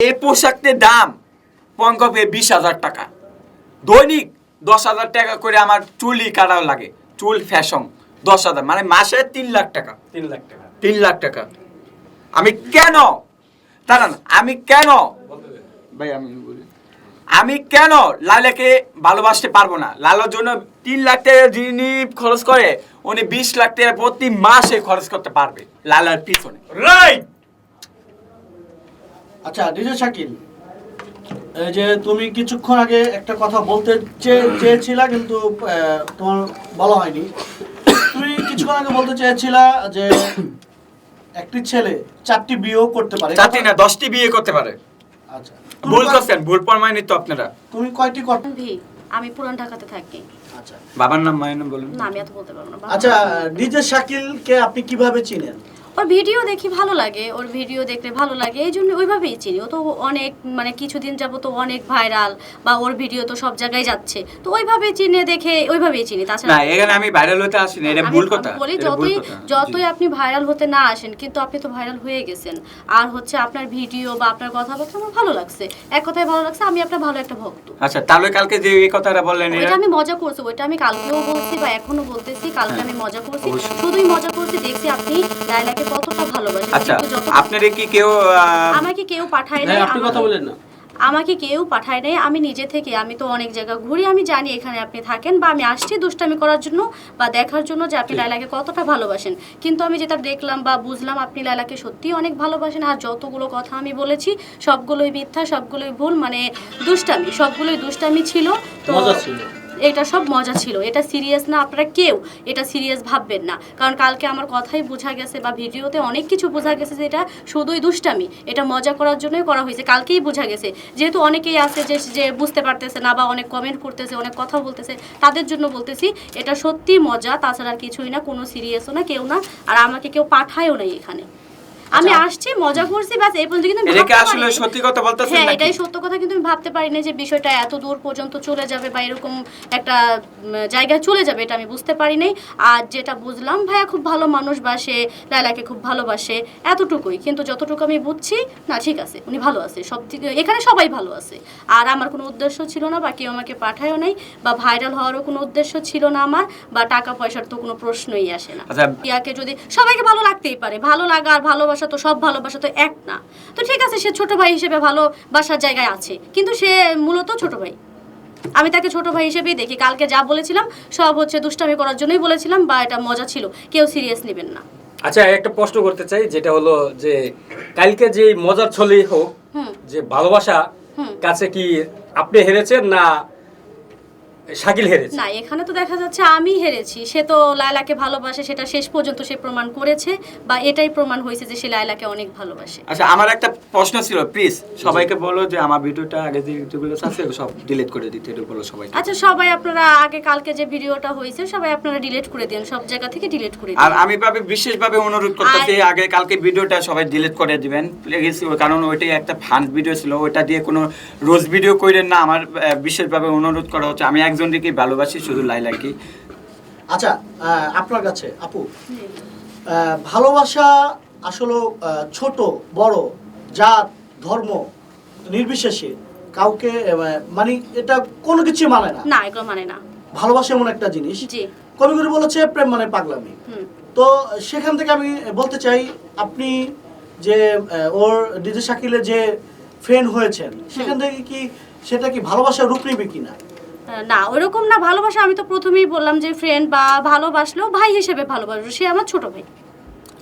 এই পোশাকটির দাম পঙ্কপে বিশ হাজার টাকা। দৈনিক দশ হাজার টাকা করে আমার চুলই কাটা লাগে। চুল ফ্যাশন দশ হাজার মানে মাসে তিন লাখ টাকা। তিন লাখ টাকা। তিন লাখ টাকা। আমি কেন? দাঁড়ান আমি কেন? ভাই আমি বলি। আমি কেন লালাকে ভালোবাসতে পারব না? লালার জন্য তিন লাখ টাকা যিনি খরচ করে উনি বিশ লাখ টাকা প্রতি মাসে খরচ করতে পারবে লালার পিছনে। রাইট আচ্ছা ডিজে শাকিল এই যে তুমি কিছুক্ষণ আগে একটা কথা বলতে চেয়েছিলা কিন্তু তোমার বলা হয়নি। তুমি কিছুক্ষণ আগে বলতে চেয়েছিলা যে একটি ছেলে চারটি বিয়েও করতে পারে। চারটি না দশটি বিয়ে করতে পারে। আচ্ছা। ভুল করছেন ভুল প্রমাণিত আপনারা। তুমি কয়টি কর ভি আমি পুরান ঢাকাতে থাকি। আচ্ছা। বাবার নাম মায়ের নাম বলুন। না আমি এত বলতে পারব না। আচ্ছা ডিজে শাকিলকে আপনি কীভাবে চিনেন? ওর ভিডিও দেখি ভালো লাগে ওর ভিডিও দেখলে ভালো লাগে এই জন্য ওইভাবেই চিনি। ও তো অনেক মানে কিছুদিন যাব তো অনেক ভাইরাল বা ওর ভিডিও তো সব জায়গায় যাচ্ছে। তো ওইভাবেই চিনে দেখে ওইভাবেই চিনি। তাছাড়া না এখানে আমি ভাইরাল হতে আসিনি এটা ভুল কথা বলি যতই যতই আপনি ভাইরাল হতে না আসেন কিন্তু আপনি তো ভাইরাল হয়ে গেছেন। আর হচ্ছে আপনার ভিডিও বা আপনার কথাবার্তা আমার ভালো লাগছে। এক কথায় ভালো লাগছে আমি আপনার ভালো একটা ভক্ত। আচ্ছা তাহলে কালকে যে এই কথাটা বললেন এরা? আমি মজা করছি ওইটা আমি কালকেও বলছি বা এখনও বলতেছি কালকে আমি মজা করছি। শুধুই মজা করছি দেখছি আপনি লাইলাকে কতটা ভালোবাসেন আচ্ছা আপনাদের কি কেউ আমাকে কেউ পাঠায় নাই আপনি কথা বলেন না। আমাকে কেউ পাঠায় নাই আমি নিজে থেকে আমি তো অনেক জায়গা ঘুরি আমি জানি এখানে আপনি থাকেন বা আমি আসছি দুষ্টামি করার জন্য বা দেখার জন্য যে আপনি লাইলাকে কতটা ভালোবাসেন। কিন্তু আমি যেটা দেখলাম বা বুঝলাম আপনি লাইলাকে সত্যিই অনেক ভালোবাসেন আর যতগুলো কথা আমি বলেছি সবগুলোই মিথ্যা সবগুলোই ভুল মানে দুষ্টামি সবগুলোই দুষ্টামি ছিল তো ছিল। এটা সব মজা ছিল। এটা সিরিয়াস না আপনারা কেউ, এটা সিরিয়াস ভাববেন না। কারণ কালকে আমার কথাই বোঝা গেছে বা ভিডিওতে অনেক কিছু বোঝা গেছে যে এটা শুধুই দুষ্টামি। এটা মজা করার জন্যই করা হয়েছে। কালকেই বোঝা গেছে। যেহেতু অনেকেই আছে যে যে বুঝতে পারতেছে না বা অনেক কমেন্ট করতেছে, অনেক কথা বলতেছে, তাদের জন্য বলতেছি, এটা সত্যি মজা। তাছাড়া আর কিছুই না, কোনো সিরিয়াসও না, কেউ না। আর আমাকে কেউ পাঠায়ও নাই এখানে। আমি আসছি মজা করছি বাস এই পর্যন্ত কিন্তু এটা কি আসলে সত্যি কথা বলতেছেন হ্যাঁ এটাই সত্য কথা কিন্তু আমি ভাবতে পারি না যে বিষয়টা এত দূর পর্যন্ত চলে যাবে বা এরকম একটা জায়গায় চলে যাবে এটা আমি বুঝতে পারি নাই আর যেটা বুঝলাম ভাইয়া খুব ভালো মানুষ বাসে লাইলাকে খুব ভালোবাসে এতটুকুই। কিন্তু যতটুকু আমি বুঝছি না ঠিক আছে উনি ভালো আছে সব এখানে সবাই ভালো আছে। আর আমার কোনো উদ্দেশ্য ছিল না বা কেউ আমাকে পাঠায়ও নাই বা ভাইরাল হওয়ারও কোনো উদ্দেশ্য ছিল না আমার বা টাকা পয়সার তো কোনো প্রশ্নই আসে না। আচ্ছা ইয়াকে যদি সবাইকে ভালো লাগতেই পারে ভালো লাগা আর ভালোবাসা তো সব ভালোবাসা তো এক না। তো ঠিক আছে সে ছোট ভাই হিসেবে ভালোবাসার জায়গায় আছে কিন্তু সে মূলত ছোট ভাই। আমি তাকে ছোট ভাই হিসেবেই দেখি। কালকে যা বলেছিলাম সব হচ্ছে দুষ্টামি করার জন্যই বলেছিলাম বা এটা মজা ছিল। কেউ সিরিয়াস নেবেন না। আচ্ছা একটা প্রশ্ন করতে চাই যেটা হলো যে কালকে যে মজার ছলেই হোক যে ভালোবাসা কাছে কি আপনি হেরেছেন না শাকিল হেরেছে। না এখানে তো দেখা যাচ্ছে আমি হেরেছি। সে তো লায়লাকে ভালোবাসে সেটা শেষ পর্যন্ত সে প্রমাণ করেছে বা এটাই প্রমাণ হয়েছে যে সে লায়লাকে অনেক ভালোবাসে। আচ্ছা আমার একটা প্রশ্ন ছিল প্লিজ সবাইকে বলো যে আমার ভিডিওটা আগে যে আছে সব ডিলিট করে দিতে এটা বলো সবাইকে। আচ্ছা সবাই আপনারা আগে কালকে যে ভিডিওটা হয়েছে সবাই আপনারা ডিলিট করে দিন সব জায়গা থেকে ডিলিট করে আর আমি ভাবে বিশেষভাবে অনুরোধ করতেছি আগে কালকে ভিডিওটা সবাই ডিলিট করে দিবেন প্লিজ কারণ ওইটাই একটা ফান ভিডিও ছিল ওইটা দিয়ে কোনো রোজ ভিডিও করেন না আমার বিশেষভাবে অনুরোধ করা হচ্ছে আমি একজনকে ভালোবাসি শুধু লাইলাকি। আচ্ছা আপনার কাছে আপু। ভালোবাসা আসলে ছোট বড় জাত ধর্ম নির্বিশেষে কাউকে মানে এটা কোনো কিছু মানে না। না এগুলো মানে না। ভালোবাসা এমন একটা জিনিস। জি। কবিগুরু বলেছে প্রেম মানে পাগলামি। তো সেখান থেকে আমি বলতে চাই আপনি যে আহ, ওর ডিজে শাকিলের যে ফ্রেন্ড হয়েছেন সেখান থেকে কি সেটা কি ভালোবাসার রূপ নেবে কিনা? না ওরকম না ভালোবাসা আমি তো প্রথমেই বললাম যে ফ্রেন্ড বা ভালোবাসলেও ভাই হিসেবে ভালোবাসবো সে আমার ছোট ভাই।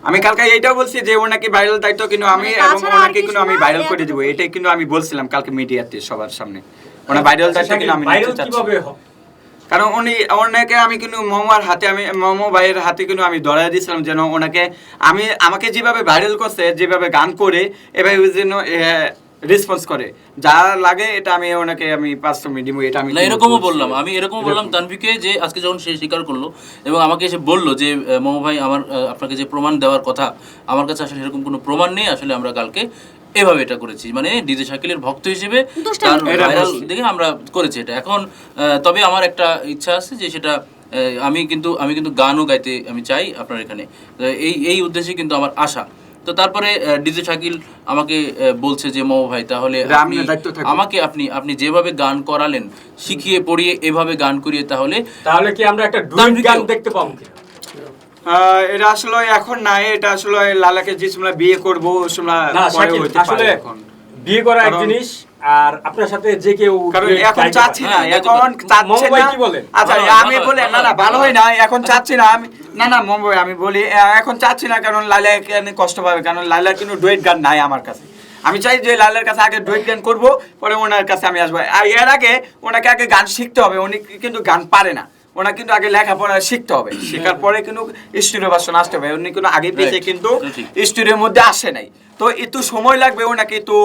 আমি কালকে এইটাও বলছি যে ওনাকে ভাইরাল দায়িত্ব কিন্তু আমি এবং আর ওনাকে কিন্তু আমি ভাইরাল করে। দিব এটাই কিন্তু আমি বলছিলাম কালকে মিডিয়াতে সবার সামনে। ওনার ভাইরাল দায়িত্ব কিন্তু আমি ভাইরাল নিতে চাচ্ছি। কীভাবে হবে? কারণ উনি ওনাকে আমি কিন্তু মোমোর হাতে আমি মোমো ভাইয়ের হাতে কিন্তু আমি ধরাই দিয়েছিলাম যেন ওনাকে আমি আমাকে যেভাবে ভাইরাল করছে যেভাবে গান করে এভাবে যেন রেসপন্স করে। যা লাগে এটা আমি ওনাকে আমি পাঁচশো দিব এটা আমি না এরকমও বললাম আমি এরকম। বললাম তানভিকে যে আজকে যখন সে স্বীকার করল এবং আমাকে এসে বলল যে মোমো ভাই আমার আপনাকে যে প্রমাণ দেওয়ার কথা আমার কাছে আসলে এরকম কোনো প্রমাণ নেই আসলে আমরা কালকে এভাবে এটা করেছি। মানে ডিজে শাকিলের ভক্ত হিসেবে তার ভাইরাল। দেখে আমরা করেছি এটা। এখন আহ, তবে আমার একটা ইচ্ছা আছে যে সেটা আহ, আমি কিন্তু আমি কিন্তু গানও গাইতে আমি চাই আপনার এখানে। এই এই উদ্দেশ্যে কিন্তু আমার আশা। তো তারপরে ডিজে শাকিল আমাকে বলছে যে মৌ ভাই তাহলে। আমাকে আপনি আপনি যেভাবে গান করালেন শিখিয়ে পড়িয়ে এভাবে গান করিয়ে তাহলে তাহলে কি আমরা একটা ডুয়েট গান দেখতে পাবো এটা আসলে এখন নাই এটা আসলে লালাকে যে সময় বিয়ে করব না শাকিল আসলে এখন বিয়ে করা এক জিনিস আর আপনার সাথে যে কেউ কারণ এখন চাচ্ছি না হ্যাঁ, এখন চাচ্ছি না কি বলেন? আচ্ছা আমি ভালো বলি না না ভালো। হয় না এখন চাচ্ছি না আমি না না, মুম্বাই, আমি বলি এখন চাচ্ছি না, কারণ লাইলা এখানে কষ্ট পাবে, কারণ লাইলার কিন্তু ডুয়েট গান নাই আমার কাছে। আমি চাই যে লালের কাছে আগে ডুয়েট গান করব, পরে ওনার কাছে আমি আসব। আর এর আগে ওনাকে আগে গান শিখতে হবে, উনি কিন্তু গান পারে না। ওনা কিন্তু আগে লেখাপড়া শিখতে হবে। শেখার পরে কিন্তু স্টুডিও ভার্সন আসতে হবে। উনি কিন্তু আগে পেয়েছে কিন্তু স্টুডিওর মধ্যে আসে নাই। তো একটু সময় লাগবে ওনাকে একটু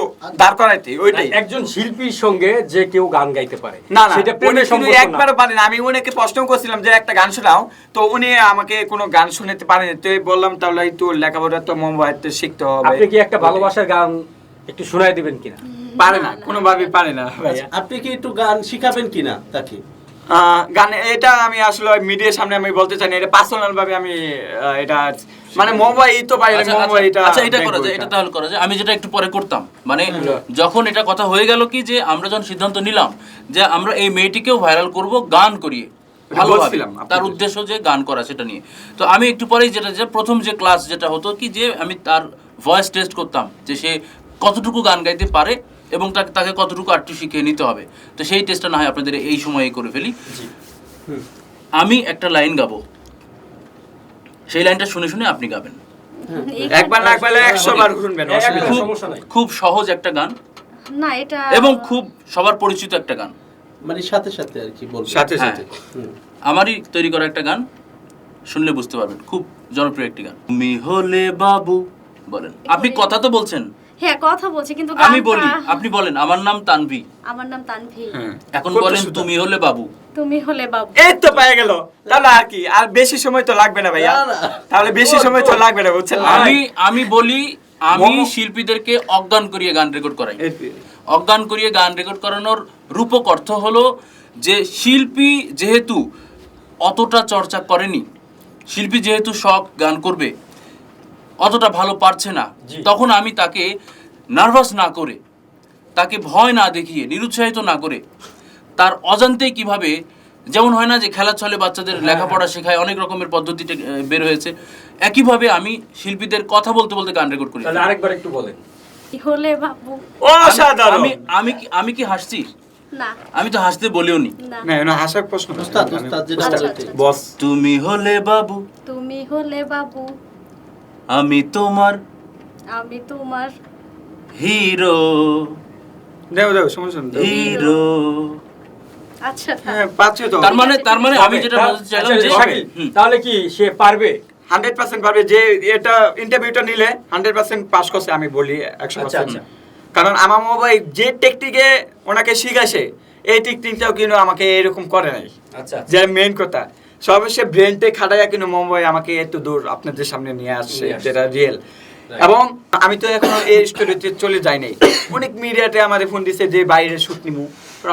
দাঁড় করাইতে ওইটাই। একজন শিল্পীর সঙ্গে যে কেউ গান গাইতে পারে না না সেটা প্রেমের সম্পর্ক না। পারেন আমি উনিকে প্রশ্ন করছিলাম যে একটা গান শোনাও। তো উনি আমাকে কোনো গান শুনতে পারেন। তো বললাম তাহলে একটু লেখাপড়া তো মোবাইল শিখতে হবে। আপনি কি একটা ভালোবাসার গান একটু শোনায় দিবেন কিনা? পারে না কোনোভাবেই পারে না। ভাইয়া আপনি কি একটু গান শিখাবেন কিনা তাকে? গান এটা আমি আসলে মিডিয়ার সামনে আমি বলতে চাই না এটা পার্সোনাল ভাবে আমি এটা মানে মোবাইল তো বাইরে আচ্ছা, মোবাইল আচ্ছা, এটা আচ্ছা এটা করা যায় এটা। তাহলে করা যায় আমি যেটা একটু পরে করতাম মানে যখন এটা কথা হয়ে গেল কি যে আমরা যখন সিদ্ধান্ত নিলাম যে আমরা এই মেয়েটিকেও ভাইরাল করব গান করিয়ে ভালোভাবে তার উদ্দেশ্য যে গান করা সেটা নিয়ে। তো আমি একটু পরেই যেটা যে প্রথম যে ক্লাস যেটা হতো কি যে আমি তার ভয়েস টেস্ট করতাম যে সে কতটুকু গান গাইতে পারে এবং তাকে তাকে কতটুকু আরটু শিখিয়ে নিতে হবে। তো সেই টেস্টটা না হয় আপনাদের এই সময়ে করে ফেলি। আমি একটা লাইন গাবো। সেই লাইনটা শুনে শুনে আপনি গাবেন। একবার না একবার একশো বার শুনবেন অসুবিধা একদম নেই। সমস্যা নাই। খুব সহজ একটা গান না এটা এবং খুব সবার পরিচিত একটা গান। মানে সাথে সাথে আর কি বলবেন? সাথে হ্যাঁ। সাথে। আমারই তৈরি করা একটা গান শুনলে বুঝতে পারবেন। খুব জনপ্রিয় একটি গান। তুমি হলে বাবু বলেন। আপনি কথা তো বলছেন। হ্যাঁ কথা বলছি কিন্তু আমি বলি আপনি বলেন আমার নাম তানভি। আমার নাম তানভি। হ্যাঁ। এখন বলেন তুমি হলে বাবু। তুমি হলে বাবু। এই তো পেয়ে গেল। তাহলে আর কি আর বেশি সময় তো লাগবে না ভাইয়া। না, না। তাহলে বেশি সময় তো লাগবে না বুঝছেন আমি আমি বলি আমি শিল্পীদেরকে অজ্ঞান করিয়ে গান রেকর্ড করাই। অজ্ঞান করিয়ে গান রেকর্ড করানোর রূপক অর্থ হলো যে শিল্পী যেহেতু অতটা চর্চা করেনি শিল্পী যেহেতু শখ গান করবে অতটা ভালো পারছে না। তখন আমি তাকে নার্ভাস না করে তাকে ভয় না দেখিয়ে নিরুৎসাহিত না করে তার অজান্তেই কীভাবে যেমন হয় না যে খেলার ছলে বাচ্চাদের লেখাপড়া শেখায় অনেক রকমের পদ্ধতিতে আহ, বের হয়েছে একইভাবে আমি শিল্পীদের কথা বলতে বলতে গান রেকর্ড করি। আরেকবার একটু বলেন। কি হলে বাবু? অসাধারণ। আমি আমি কি আমি কি হাসছি? না। আমি তো হাসতে বলিও নি। না না না হাসার প্রশ্ন। না। উস্তাদ উস্তাদ যেটা আচ্ছা, আচ্ছা। বস তুমি হলে বাবু। তুমি হলে বাবু। আমি তোমার আমি তোমার হিরো। দেও দেও সমস্যা নেই, হিরো। আচ্ছা হ্যাঁ পাচ্ছি তো। তার মানে তার মানে আমি যেটা বলতে চাইলাম আচ্ছা, যে তাহলে কি সে পারবে? হান্ড্রেড পার্সেন্ট পারবে যে এটা ইন্টারভিউটা নিলে হান্ড্রেড পার্সেন্ট পাস করছে আমি বলি একশো আচ্ছা, পার্সেন্ট। কারণ আমার মোবাইল যে টেকটিকে ওনাকে শিখাইছে এই টেকনিকটাও কিন্তু আমাকে এরকম করে নাই। আচ্ছা যে মেন কথা। সর্বশেষ ব্রেনটে খাটাইয়া কিন্তু মুম্বাই আমাকে এত দূর আপনাদের সামনে নিয়ে আসছে যেটা রিয়েল এবং আমি তো এখনও এই স্টোরিতে চলে যাই নাই। অনেক মিডিয়াতে আমাদের ফোন দিছে যে বাইরে শুট নিবো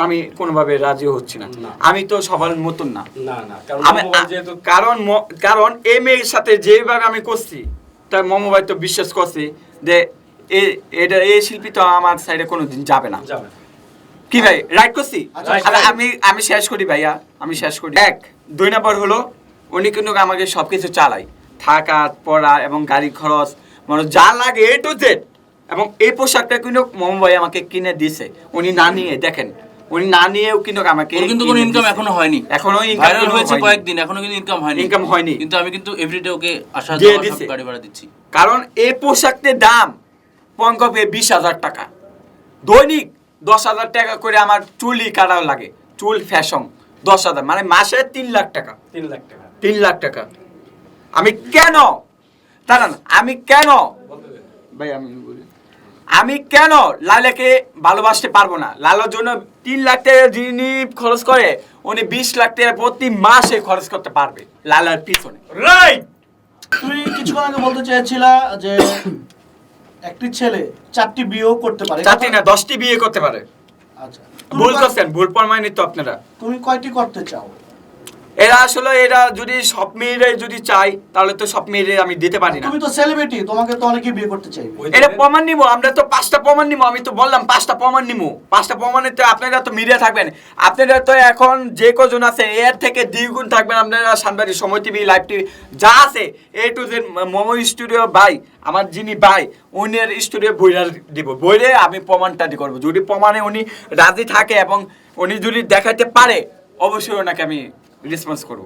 আমি কোনোভাবে রাজি হচ্ছি না। আমি তো সবার মতন না। না না কারণ কারণ এই মেয়ের সাথে যেভাবে আমি করছি তার মমো ভাই তো বিশ্বাস করছি যে এটা এই শিল্পী তো আমার সাইডে কোনোদিন যাবে না। যাবে না। কি ভাই? রাইট করছি? আচ্ছা. আমি আমি শেষ করি ভাইয়া আমি শেষ করি। এক দুই নম্বর হলো উনি কিন্তু আমাকে সবকিছু চালাই থাকা পড়া এবং গাড়ি খরচ মানে যা লাগে এ টু জেড এবং এই পোশাকটা কিন্তু মম ভাই আমাকে কিনে দিছে। উনি না নিয়ে দেখেন উনি না নিয়েও কিন্তু আমাকে কিন্তু কোনো ইনকাম এখনও হয়নি। এখনও ইনকাম হয়েছে কয়েকদিন এখনও কিন্তু ইনকাম হয়নি। Income হয়নি। কিন্তু আমি কিন্তু এভরিডে ওকে আসা যাওয়া গাড়ি ভাড়া দিচ্ছি। কারণ এই পোশাকটির দাম পঙ্কপে বিশ হাজার টাকা। দৈনিক দশ হাজার টাকা করে আমার চুলই কাটা লাগে। চুল ফ্যাশন দশ হাজার মানে মাসে তিন লাখ টাকা। তিন লাখ টাকা। তিন লাখ টাকা। আমি কেন? দাঁড়ান আমি কেন? ভাই আমি বলি। আমি কেন লালাকে ভালোবাসতে পারব না? লালার জন্য তিন লাখ টাকা যিনি খরচ করে উনি বিশ লাখ টাকা প্রতি মাসে খরচ করতে পারবে লালার পিছনে। রাইট তুমি কিছুক্ষণ আগে বলতে চেয়েছিলা যে একটি ছেলে চারটি বিয়েও করতে পারে। চারটি না দশটি বিয়ে করতে পারে। আচ্ছা। ভুল করছেন ভুল প্রমাণিত আপনারা। তুমি কয়টি করতে চাও? এরা আসলে এরা যদি সব মেয়েরাই যদি চাই তাহলে তো সব মেয়েরে আমি দিতে পারি না। তুমি তো সেলিব্রিটি তোমাকে তো অনেকেই বিয়ে করতে চাইবে। এটা প্রমাণ নিবো আমরা তো পাঁচটা প্রমাণ নিবো আমি তো বললাম পাঁচটা প্রমাণ নিবো। পাঁচটা প্রমাণে তো আপনারা তো মিডিয়া থাকবেন। আপনারা তো এখন যে কজন আছে এর থেকে দ্বিগুণ থাকবেন আপনারা সাংবাদিক সময় টিভি লাইভ টিভি যা আছে A to Z momo studio ভাই আমার যিনি ভাই উনির স্টুডিও বইরা দিব। বইরে আমি প্রমাণটা দি করব। যদি প্রমাণে উনি রাজি থাকে এবং উনি যদি দেখাতে পারে অবশ্যই ওনাকে আমি রেসপন্স করব